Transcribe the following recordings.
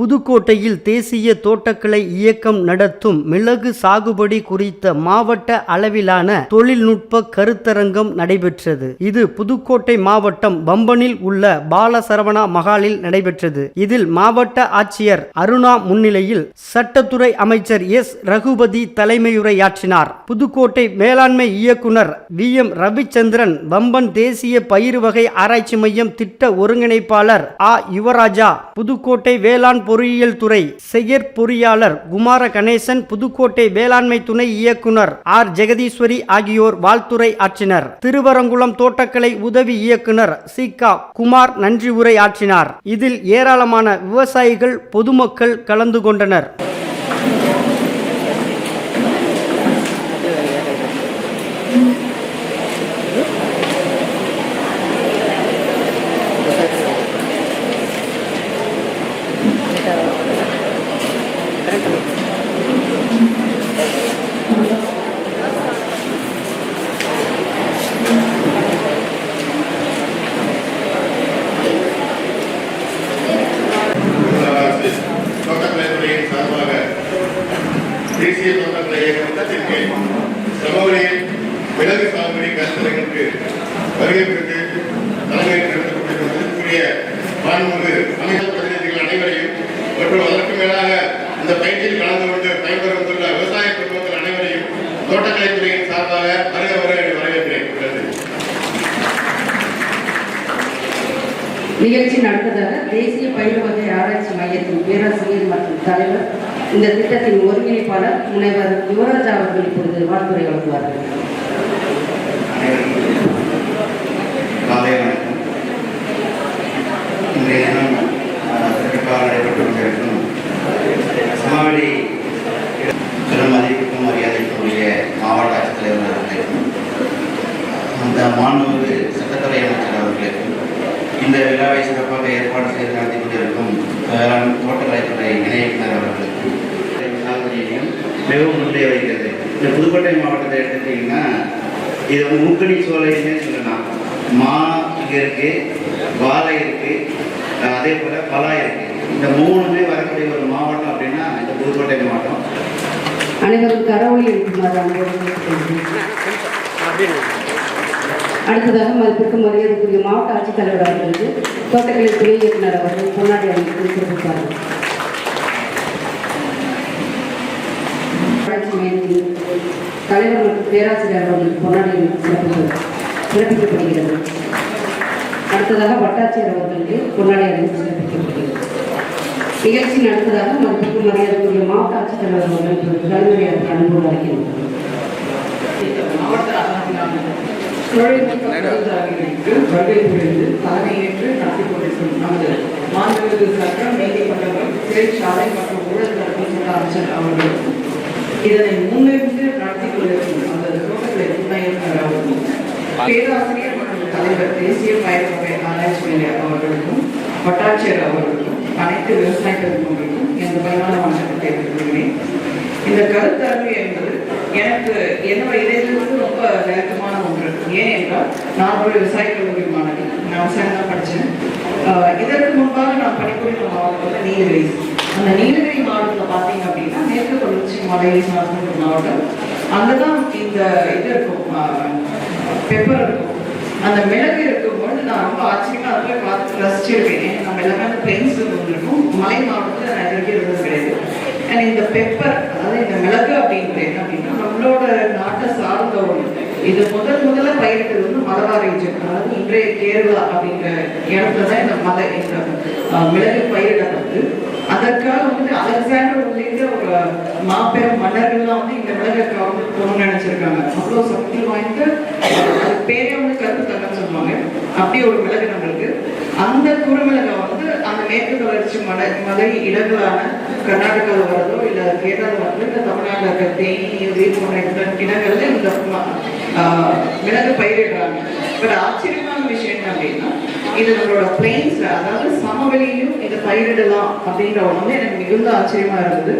புதுக்கோட்டையில் தேசிய தோட்டக்கலை இயக்கம் நடத்தும் மிளகு சாகுபடி குறித்த மாவட்ட அளவிலான தொழில்நுட்ப கருத்தரங்கம் நடைபெற்றது. இது புதுக்கோட்டை மாவட்டம் பம்பனில் உள்ள பாலசரவணா மகாலில் நடைபெற்றது. இதில் மாவட்ட ஆட்சியர் அருணா முன்னிலையில் சட்டத்துறை அமைச்சர் எஸ். ரகுபதி தலைமையுரையாற்றினார். புதுக்கோட்டை மேலாண்மை இயக்குனர் வி. எம். ரவிச்சந்திரன் பம்பன் தேசிய பயிர் வகை ஆராய்ச்சி மையம் திட்ட ஒருங்கிணைப்பாளர் ஆ. யுவராஜா புதுக்கோட்டை வேளாண் பொறியியல் துறை செயற்பொறியாளர் குமார கணேசன் புதுக்கோட்டை வேளாண்மை துணை இயக்குனர் ஆர். ஜெகதீஸ்வரி ஆகியோர் வாழ்த்துரை ஆற்றினர். திருவரங்குளம் தோட்டக்கலை உதவி இயக்குனர் சீகா குமார் நன்றி உரை ஆற்றினார். இதில் ஏராளமான விவசாயிகள் பொதுமக்கள் கலந்து கொண்டனர். இந்த பயிற்சியில் கலந்து கொண்டு பயன்பெற வந்துள்ள விவசாய குடும்பங்கள் அனைவரையும் தோட்டக்கலைத்துறையின் சார்பாக வருக வருக வரவேற்கிறேன். நிகழ்ச்சி நடப்பதாக தேசிய பயிர் வகை ஆராய்ச்சி மையத்தின் பேராசிரியர் மற்றும் தலைவர் இந்த திட்டத்தின் ஒருங்கிணைப்பாளர் முனைவர் யுவராஜா அவர்கள் இப்பொழுது வாழ்த்துறை வழங்குவார்கள் காலை வணக்கம் இன்றைய தினம் அஹ், சிறப்பாக நடைபெற்று கொண்டிருக்கும் சமவெளி பெருமதிப்புக்கும் மரியாதைக்குரிய மாவட்ட ஆட்சித்தலைவர் அவர்களுக்கும் அந்த மாண்புமிகு சட்டத்துறை அமைச்சர் அவர்களுக்கும் இந்த விழாவை சிறப்பாக ஏற்பாடு செய்து நடத்தி கொண்டிருக்கும் வேளாண் தோட்டக்கலைத்துறை இணை அவர்களுக்கும் மிகவும் முன்னே வைக்கிறது இந்த புதுக்கோட்டை மாவட்டத்தை எடுத்துக்கிட்டிங்கன்னா இது வந்து மூக்கடி சோலைன்னே சொல்லலாம். மா இங்கே இருக்கு வாழை இருக்கு அதே போல பலா இருக்கு. இந்த மூணுமே வரக்கூடிய ஒரு மாவட்டம் அப்படின்னா இந்த புதுக்கோட்டை மாவட்டம் அனைவரும் கரவொலி எழுப்புமாறு அடுத்ததாக மதிப்பிற்கு மரியாதைக்குரிய மாவட்ட ஆட்சித்தலைவர் அவர்களுக்கு தோட்டக்கலை துணை இயக்குனர் அவர்கள் பொன்னாடி அணிவித்து சிறப்பிப்பார்கள். தலைவர் மற்றும் பேராசிரியர் அவர்களுக்கு பொன்னாடி அணிவித்து சிறப்பிக்கப்படுகிறது. அடுத்ததாக வட்டாட்சியர் அவர்களுக்கு பொன்னாடி அணிவித்து சிறப்பிக்கப்படுகிறது நிகழ்ச்சி நடத்ததாக மதிப்பிற்கு மரியாதைக்குரிய மாவட்ட ஆட்சித்தலைவர் அவர்கள் இப்பொழுது தலைமையாக அன்போடு மாவட்ட தலைமையேற்று நடத்தி கொண்டிருக்கும் நமது மாண்புமிகு சட்டம் நீதிமன்றங்கள் சிறைச்சாலை மற்றும் ஊழல் தடுப்பு அமைச்சர் இதனை முன்னிருந்து நடத்தி கொண்டிருக்கும் அந்த தோட்டக்கலை துணை பேராசிரியர் மற்றும் தலைவர் தேசிய பயிர் ஆராய்ச்சி அவர்களுக்கும் வட்டாட்சியர் அவர்களுக்கும் அனைத்து விவசாய பெருமக்களுக்கும் எனது பயனான வணக்கத்தை தெரிவித்துக் கொள்கிறேன் இந்த கருத்தரங்கு என்பது எனக்கு என்னோட இதயத்திலிருந்து ரொம்ப நெருக்கமான ஒன்று. ஏன் என்றால் நான் ஒரு விவசாய கல்லூரி மாணவி நான் விவசாயம் தான் படித்தேன் இதற்கு முன்பாக நான் பணிபுரிந்த மாவட்டம் நீலகிரி அந்த நீலகிரி மாவட்டத்தில் பார்த்தீங்க அப்படின்னா மேற்கு தொடர்ச்சி மலையை சார்ந்த ஒரு மாவட்டம். அங்கே தான் இந்த இது இருக்கும் பெப்பர் இருக்கும். அந்த மிளகு இருக்கும். நான் ரொம்ப ஆச்சரியமா அதில் பார்த்து ரசிச்சிருக்கேன். நம்ம எல்லாமே அந்த பிளெயின்ஸ் இருக்கும் மலை மாவட்டத்தில் நான் இது இருந்தது கிடையாது. அண்ட் இந்த பெப்பர் அதாவது இந்த மிளகு அப்படின்றது என்ன அப்படின்னா நம்மளோட நாட்டை சார்ந்த ஒன்று இது முதல் முதல்ல பயிரிட்டது வந்து மலபார் ரீஜன் அதாவது இன்றைய கேரளா அப்படிங்கிற இடத்துல தான் இந்த மலை இந்த மிளகு பயிரிடப்பட்டு அதற்காக வந்து அலெக்சாண்டர் உள்ளிட்ட ஒரு மாபெரும் மன்னர்கள்லாம் வந்து இந்த மிளகை கவர்ந்து போகணும்னு நினைச்சிருக்காங்க. அவ்வளோ சக்தி வாய்ந்த அது பேரே வந்து கருத்து சொல்லுவாங்க. அப்படி ஒரு மிளகு நம்மளுக்கு. அந்த குறுமிளகை வந்து அந்த மேற்கு தொடர்ச்சி மலை மலை இடங்களான கர்நாடகாவில் வரதோ இல்லை கேரளாவில் வந்து இல்லை தமிழ்நாட்டில் இருக்கிற தேனி நீலகிரி போன்ற இடங்கள்ல இந்த ஆஹ் மிளகு பயிரிடுறாங்க. பட் ஆச்சரியமான விஷயம் என்ன அப்படின்னா இது நம்மளோட பிளெயின்ஸ் அதாவது சமவெளியிலும் இதை பயிரிடலாம் அப்படின்ற ஒன்று வந்து எனக்கு மிகுந்த ஆச்சரியமா இருந்தது.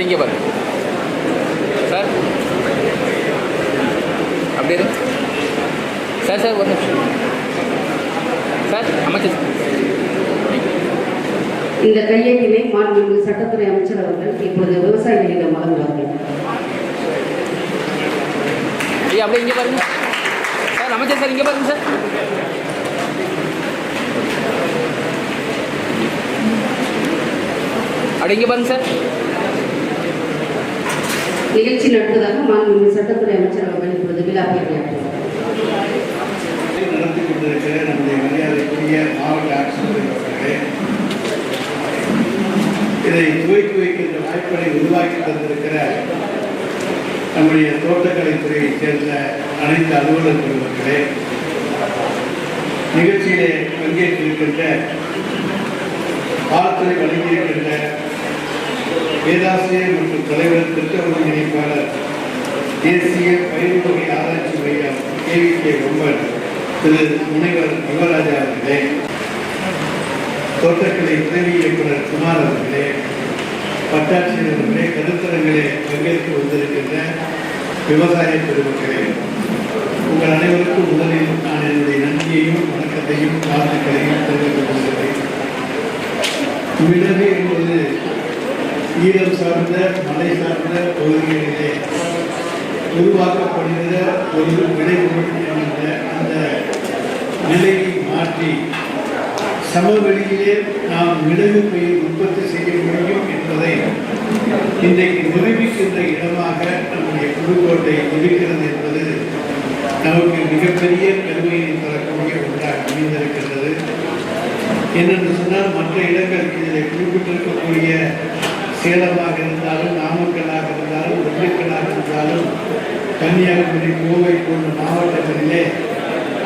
அப்படியே இங்கே பாருங்க சார் அப்படியே. சார் சார் ஒரு நிமிஷம். சார் அமைச்சர் இந்த கையேட்டினை மாண்புமிகு சட்டத்துறை அமைச்சர் அவர்கள் இப்பொழுது விவசாயிகளிடம் வழங்குவார்கள். ஐயா அப்படியே இங்கே பாருங்க. சார் அமைச்சர் சார் இங்கே பாருங்க சார். அப்படியே இங்கே பாருங்க சார். நிகழ்ச்சி நடத்துவதாக மாண்புமிகு சட்டத்துறை அமைச்சர் அவர்கள் இப்பொழுது விழா பேட்டியாற்றுவார் நடத்தி கொண்டிருக்கிற நம்முடைய மரியாதைக்குரிய மாவட்ட ஆட்சியர் இதை துவக்கி வைக்கின்ற வாய்ப்பினை உருவாக்கி தந்திருக்கிற நம்முடைய தோட்டக்கலைத்துறையைச் சேர்ந்த அனைத்து அலுவலர் பெருமக்களே நிகழ்ச்சியிலே பங்கேற்றிருக்கின்ற வாழ்த்துறை வழங்கியிருக்கின்ற பேராசிரியர் மற்றும் தலைவர் திட்ட ஒருங்கிணைப்பாளர் தேசிய பயிர் ஆராய்ச்சி மையம் கேவிகே பொம்மன் திரு முனைவர் யுவராஜா அவர்களே தோட்டக்கலை உதவி இயக்குனர் குமார் அவர்களே பட்டாட்சியர் அவர்களே கருத்தரங்களே பங்கேற்று வந்திருக்கின்ற விவசாய பெருமக்களே உங்கள் அனைவருக்கும் முதலில் நான் என்னுடைய நன்றியையும் வணக்கத்தையும் வாழ்த்துக்களையும் தெரிவித்துக் கொள்கிறேன். விடவே என்பது ஈரம் சார்ந்த மலை சார்ந்த பகுதிகளிலே உருவாக்கப்படுகிற ஒரு விளைபொருள் அந்த நிலையை மாற்றி சமவெளியிலே நாம் மிளகு பயிர் உற்பத்தி செய்ய முடியும் என்பதை இன்றைக்கு நிரூபிக்கின்ற இடமாக நம்முடைய புதுக்கோட்டை இருக்கிறது என்பது நமக்கு மிகப்பெரிய பெருமையை தரக்கூடிய ஒன்றாக அமைந்திருக்கின்றது. என்னென்று சொன்னால் மற்ற இடங்கள் இதில் குறிப்பிட்டிருக்கக்கூடிய சேலமாக இருந்தாலும் நாமக்கல்லாக இருந்தாலும் திண்டுக்கல்லாக இருந்தாலும் கன்னியாகுமரி கோவை போன்ற மாவட்டங்களிலே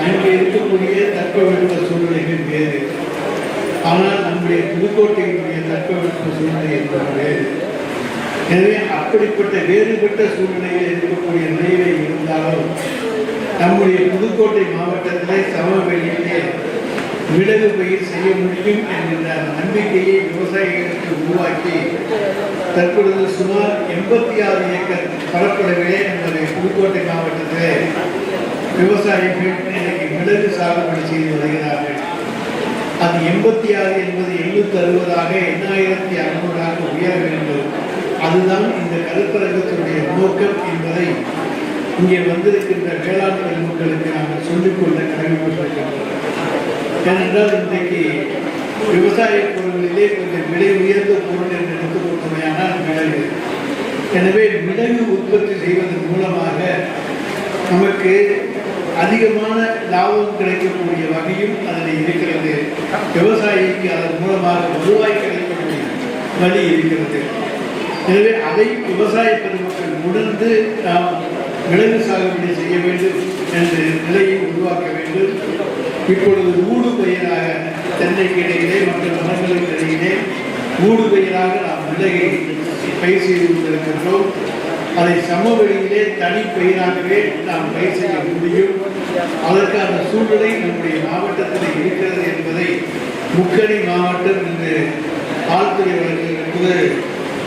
அங்கே இருக்கக்கூடிய தட்பவெப்ப சூழ்நிலைகள் வேறு. ஆனால் நம்முடைய புதுக்கோட்டையினுடைய தட்பவெப்ப சூழ்நிலை என்பது வேறு எனவே அப்படிப்பட்ட வேறுபட்ட சூழ்நிலையில் இருக்கக்கூடிய நிலையிலே இருந்தாலும் நம்முடைய புதுக்கோட்டை மாவட்டத்திலே சமவெளியிலே மிளகு பயிர் செய்ய முடியும் என்கின்ற நம்பிக்கையை விவசாயிகளுக்கு உருவாக்கி தற்பொழுது சுமார் எண்பத்தி ஆறு ஏக்கர் பரப்பளவிலே நமது புதுக்கோட்டை மாவட்டத்தில் விவசாயிகள் இன்றைக்கு மிளகு சாகுபடி செய்து வருகிறார்கள். அது எண்பத்தி ஆறு என்பது எழுநூத்தி அறுபதாக எண்ணாயிரத்தி அறுநூறாக உயர வேண்டும். அதுதான் இந்த கருத்தரங்கத்தினுடைய நோக்கம் என்பதை இங்கே வந்திருக்கின்ற வேளாண் பெருமக்களுக்கு நாங்கள் சொல்லிக்கொள்ள கடமைப்பட்டிருக்கின்றோம். ஏனென்றால் இன்றைக்கு விவசாய பொருள்களிலே கொஞ்சம் விலை உயர்ந்த பொருள் என்று எடுத்துக்கொண்டமையானால் மிளகு. எனவே மிளகு உற்பத்தி செய்வதன் மூலமாக நமக்கு அதிகமான லாபம் கிடைக்கக்கூடிய வகையும் அதில் இருக்கிறது. விவசாயிக்கு அதன் மூலமாக வருவாய் கிடைக்கக்கூடிய வழி இருக்கிறது. எனவே அதை விவசாய பெருமக்கள் உணர்ந்து நாம் மிளகு சாகுபடி செய்ய வேண்டும் என்ற நிலையை உருவாக்க வேண்டும். இப்பொழுது ஊடு பயிராக தென்னைக்கு இடையிலே மற்ற மனங்களுக்கு இடையிலே ஊடு பயிராக நாம் மிளகை பயிர் செய்து கொண்டிருக்கின்றோம். அதை சமவெளியிலே தனி பயிராகவே நாம் பயிர் செய்ய முடியும். அதற்கான சூழ்நிலை நம்முடைய மாவட்டத்தில் இருக்கிறது என்பதை முக்கணி மாவட்டம் என்று ஆழ்துறை வழங்குகிறது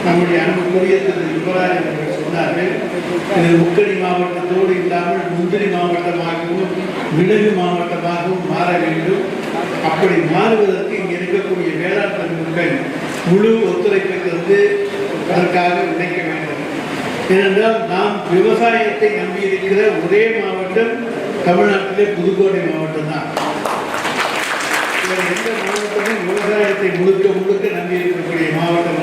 நம்முடைய அன்புக்குரிய திரு யுவராஜ் அவர்கள் சொன்னார்கள் இது முக்கணி மாவட்டத்தோடு இல்லாமல் முந்திரி மாவட்டமாகவும் மிளகு மாவட்டமாகவும் மாற வேண்டும். அப்படி மாறுவதற்கு இங்கே இருக்கக்கூடிய வேளாண் பெருமக்கள் முழு ஒத்துழைப்பை தந்து அதற்காக உழைக்க வேண்டும். ஏனென்றால் நாம் விவசாயத்தை நம்பியிருக்கிற ஒரே மாவட்டம் தமிழ்நாட்டிலே புதுக்கோட்டை மாவட்டம் தான் எந்த மாவட்டமும் விவசாயத்தை முழுக்க முழுக்க நம்பி இருக்கக்கூடிய மாவட்டம்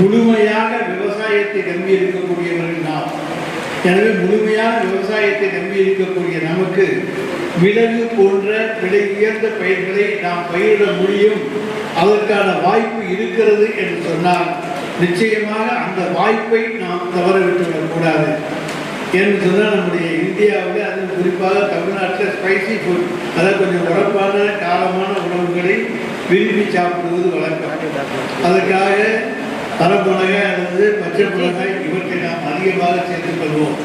முழுமையாக விவசாயத்தை நம்பி இருக்கக்கூடியவர்கள் நாம். எனவே முழுமையாக விவசாயத்தை நம்பி இருக்கக்கூடிய நமக்கு விலங்கு போன்ற விலை உயர்ந்த பயிர்களை நாம் பயிரிட முடியும். அதற்கான வாய்ப்பு இருக்கிறது என்று சொன்னால் நிச்சயமாக அந்த வாய்ப்பை நாம் தவற கூடாது. என்று சொன்னால் நம்முடைய இந்தியாவில் அது குறிப்பாக தமிழ்நாட்டில் ஸ்பைசி ஃபுட் அதாவது கொஞ்சம் உரப்பான காரமான உணவுகளை விரும்பி சாப்பிடுவது வழக்கம். அதற்காக தரப்புலகாய் அல்லது பச்சை புலகை இவற்றை நாம் அதிகமாக சேர்த்துக்கொள்வோம்.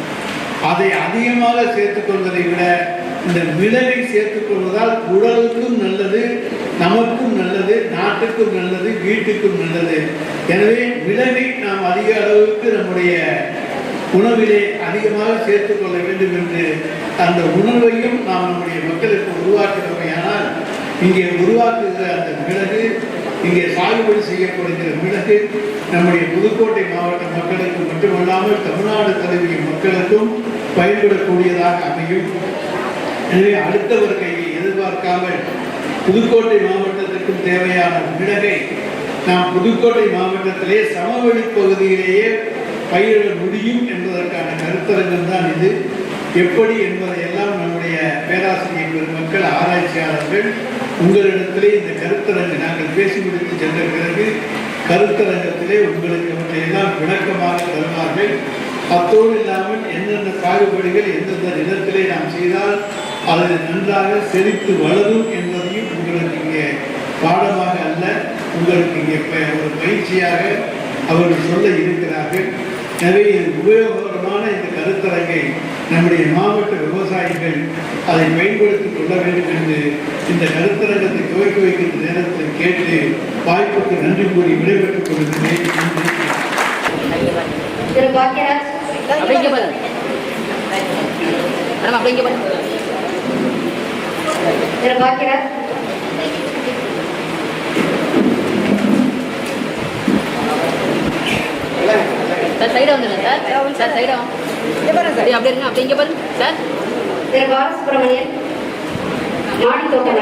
அதை அதிகமாக சேர்த்துக்கொள்வதை விட இந்த மிளகை சேர்த்துக்கொள்வதால் உடலுக்கும் நல்லது நமக்கும் நல்லது நாட்டுக்கும் நல்லது வீட்டுக்கும் நல்லது. எனவே மிளகை நாம் அதிக அளவுக்கு நம்முடைய உணவிலே அதிகமாக சேர்த்துக் கொள்ள வேண்டும் என்று அந்த உணவையும் நாம் நம்முடைய மக்களுக்கு உருவாக்குகிறோமையானால் இங்கே உருவாக்குகிற அந்த மிளகு இங்கே சாகுபடி செய்யப்படுகிற மிளகு நம்முடைய புதுக்கோட்டை மாவட்ட மக்களுக்கு மட்டுமல்லாமல் தமிழ்நாடு தழுவிய மக்களுக்கும் பயன்படக்கூடியதாக அமையும். எனவே அடுத்தவர் கையை எதிர்பார்க்காமல் புதுக்கோட்டை மாவட்டத்திற்கும் தேவையான மிளகை நாம் புதுக்கோட்டை மாவட்டத்திலே சமவெளி பகுதியிலேயே பயிரிட முடியும் என்பதற்கான கருத்தரங்கம் தான் இது. எப்படி என்பதையெல்லாம் நம்முடைய பேராசிரியர் பெருமக்கள் ஆராய்ச்சியாளர்கள் உங்களிடத்திலே இந்த கருத்தரங்கு நாங்கள் பேசி முடித்து சென்ற பிறகு கருத்தரங்கத்திலே உங்களுக்கு அவற்றையெல்லாம் விளக்கமாக தருவார்கள். அத்தோடு இல்லாமல் என்னென்ன சாகுபடிகள் எந்தெந்த நிலத்திலே நாம் செய்தால் அது நன்றாக செழித்து வளரும் என்பதையும் உங்களுக்கு இங்கே பாடமாக அல்ல உங்களுக்கு இங்கே ஒரு பயிற்சியாக அவர்கள் சொல்ல இருக்கிறார்கள். எனவே இது இந்த கருத்தரங்கை நம்முடைய மாவட்ட விவசாயிகள் அதை பயன்படுத்திக் கொள்ள வேண்டும் என்று இந்த கருத்தரங்கத்தை துவக்கி வைக்கின்ற நேரத்தில் கேட்டு வாய்ப்புக்கு நன்றி கூறி விடைபெற்றுக் கொள்கிறேன். திரு பாக்கியராஜ். சார் சைடாக வந்துடுங்க சார். சார் சைடாக அப்படியே அப்படியே இருங்க அப்படியே இங்கே பாருங்க. சார்? திரு பாலசுப்ரமணியன் மாடி அமைப்பதற்கான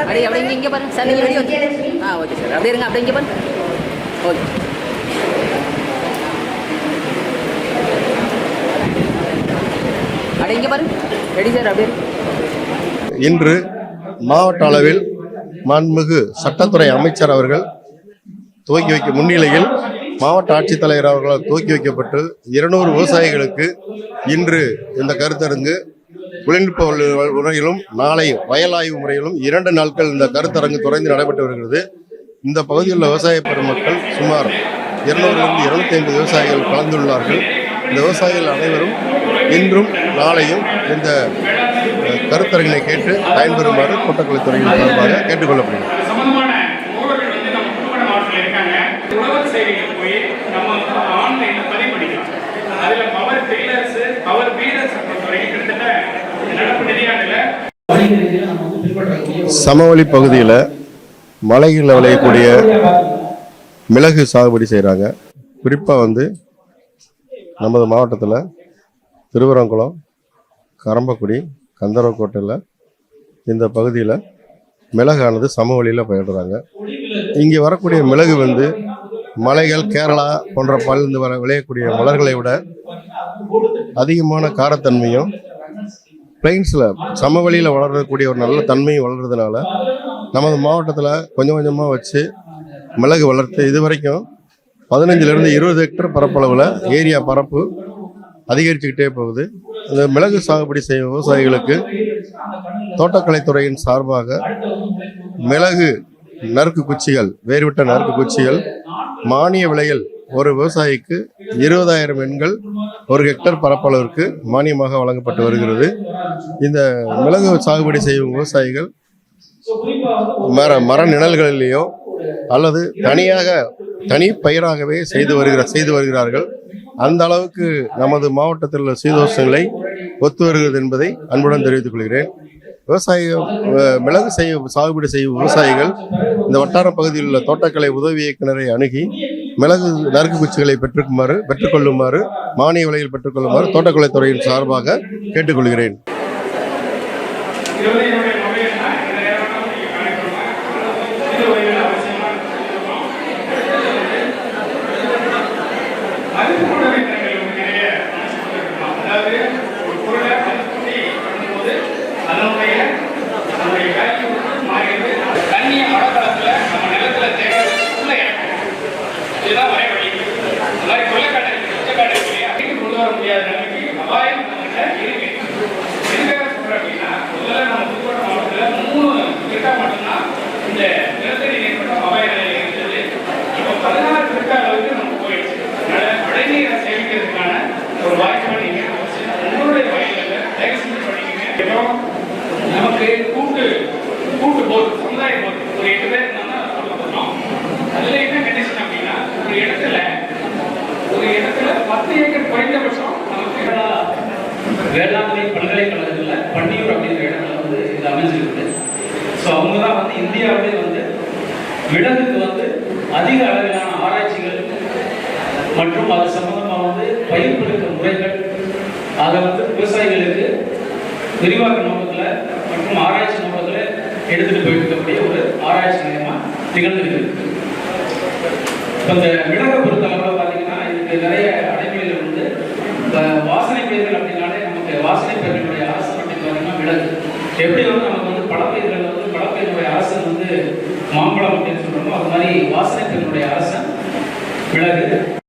அப்படியே அப்படியே இங்கே இங்கே பாருங்க. சார் நீங்கள் வெளியே வந்து. ஆ ஓகே சார். அப்படியே இருங்க அப்படியே இங்கே பாருங்க. ஓகே. அப்படியே இங்கே பாருங்க. Ready sir? அப்படியே. இன்று மாவட்ட அளவில் மாண்புமிகு சட்டத்துறை அமைச்சர் அவர்கள் துவக்கி வைக்க முன்னிலையில் மாவட்ட ஆட்சித்தலைவர் அவர்களால் துவக்கி வைக்கப்பட்டு இருநூறு விவசாயிகளுக்கு இன்று இந்த கருத்தரங்கு தொழில்நுட்ப முறையிலும் நாளை வயல் ஆய்வு முறையிலும் இரண்டு நாட்கள் இந்த கருத்தரங்கு தொடர்ந்து நடைபெற்று வருகிறது. இந்த பகுதியில் உள்ள விவசாய பெருமக்கள் சுமார் இருநூறுலிருந்து இருநூத்தி ஐம்பது விவசாயிகள் கலந்துள்ளார்கள். இந்த விவசாயிகள் அனைவரும் இன்றும் நாளையும் இந்த கருத்தரங்கினை கேட்டு பயன்பெறுமாறு தோட்டக்கலைத்துறையின் சார்பாக கேட்டுக்கொள்ளப்படுகிறது. சமவெளி பகுதியில் மலைகளில் விளையக்கூடிய மிளகு சாகுபடி செய்கிறாங்க குறிப்பாக வந்து நமது மாவட்டத்தில் திருவரங்குளம் கரம்பக்குடி கந்தரவக்கோட்டையில் இந்த பகுதியில் மிளகானது சமவெளியில் பயிரிடுறாங்க. இங்கே வரக்கூடிய மிளகு வந்து மலைகள் கேரளா போன்ற பல்ந்து வர விளையக்கூடிய மலர்களை விட அதிகமான காரத்தன்மையும் பிளைன்ஸில் சமவெளியில் வளரக்கூடிய ஒரு நல்ல தன்மையும் வளர்கிறதுனால நமது மாவட்டத்தில் கொஞ்சம் கொஞ்சமாக வச்சு மிளகு வளர்த்து இது வரைக்கும் பதினஞ்சுலேருந்து இருபது ஹெக்டர் பரப்பளவில் ஏரியா பரப்பு அதிகரிச்சுக்கிட்டே போகுது. இந்த மிளகு சாகுபடி செய்யும் விவசாயிகளுக்கு தோட்டக்கலைத்துறையின் சார்பாக மிளகு நறுக்கு குச்சிகள் வேறுவிட்ட நறுக்கு குச்சிகள் மானிய விலையில் ஒரு விவசாயிக்கு இருபதாயிரம் எண்கள் ஒரு ஹெக்டர் பரப்பளவிற்கு மானியமாக வழங்கப்பட்டு வருகிறது. இந்த மிளகு சாகுபடி செய்யும் விவசாயிகள் மர மர நிழல்களிலேயோ அல்லது தனியாக தனி பயிராகவே செய்து வருகிற செய்து வருகிறார்கள். அந்த அளவுக்கு நமது மாவட்டத்தில் உள்ள சீதோஷங்களை ஒத்து வருகிறது என்பதை அன்புடன் தெரிவித்துக் கொள்கிறேன். விவசாய மிளகு செய்ய சாகுபடி செய்யும் விவசாயிகள் இந்த வட்டார பகுதியில் உள்ள தோட்டக்கலை உதவி இயக்குனரை அணுகி மிளகு நறுக்கு குச்சிகளை பெற்றுக்குமாறு பெற்றுக்கொள்ளுமாறு மானிய விலையில் பெற்றுக்கொள்ளுமாறு தோட்டக்கலைத்துறையின் சார்பாக கேட்டுக்கொள்கிறேன். இதுதான் வர வழி இந்த மாதிரி அப்படின்னு கொண்டு வர முடியாத நிலைமைக்கு அபாயம் நம்மகிட்ட இருக்கு. எதுக்காக சொல்கிறேன் அப்படின்னா முதல்ல நம்ம புதுக்கோட்டை மாவட்டத்தில் மூணு இருக்கா மட்டும்தான் இந்த நிலத்தடி ஏற்பட்ட அபாய இப்போ பதினாறு இருக்கா அளவுக்கு நம்ம போயிடுச்சு. அதனால மழைநீரை சேமிக்கிறதுக்கான ஒரு வாய்ப்பை நீங்கள் உங்களுடைய வயலில் செஞ்சு பண்ணிக்கங்க நமக்கு கூட்டு கூட்டு போட்டு வாய்ப்பான குறைந்தபட்சம் நமக்கு வேளாண்மை பல்கலைக்கழகத்தில் பன்னியூர் அப்படிங்கிற இடத்துல வந்து இது அமைஞ்சிருக்கு ஸோ அவங்க தான் வந்து இந்தியாவிலே வந்து விலங்குக்கு வந்து அதிக அளவிலான ஆராய்ச்சிகள் மற்றும் அது சம்பந்தமாக வந்து பயிர் முறைகள் அதை வந்து விவசாயிகளுக்கு விரிவாக்க நோக்கத்தில் மற்றும் ஆராய்ச்சி நோக்கத்தில் எடுத்துட்டு போயிட்டு இருக்கக்கூடிய ஒரு ஆராய்ச்சி நிலையமாக திகழ்ந்துருக்கு இருக்கு இப்போ இந்த மிளகை பொறுத்தளவு பார்த்தீங்கன்னா இதுக்கு நிறைய அடைமொழிகள் உண்டு இப்போ வாசனை பயிர்கள் அப்படின்னாலே நமக்கு வாசனை பயிர்களுடைய அரசு அப்படின்னு பார்த்தீங்கன்னா மிளகு எப்படி வந்து நமக்கு வந்து பழப்பயிர்கள் வந்து பழப்பயிர்களுடைய அரசன் நம்முடைய அரசன். மிளகு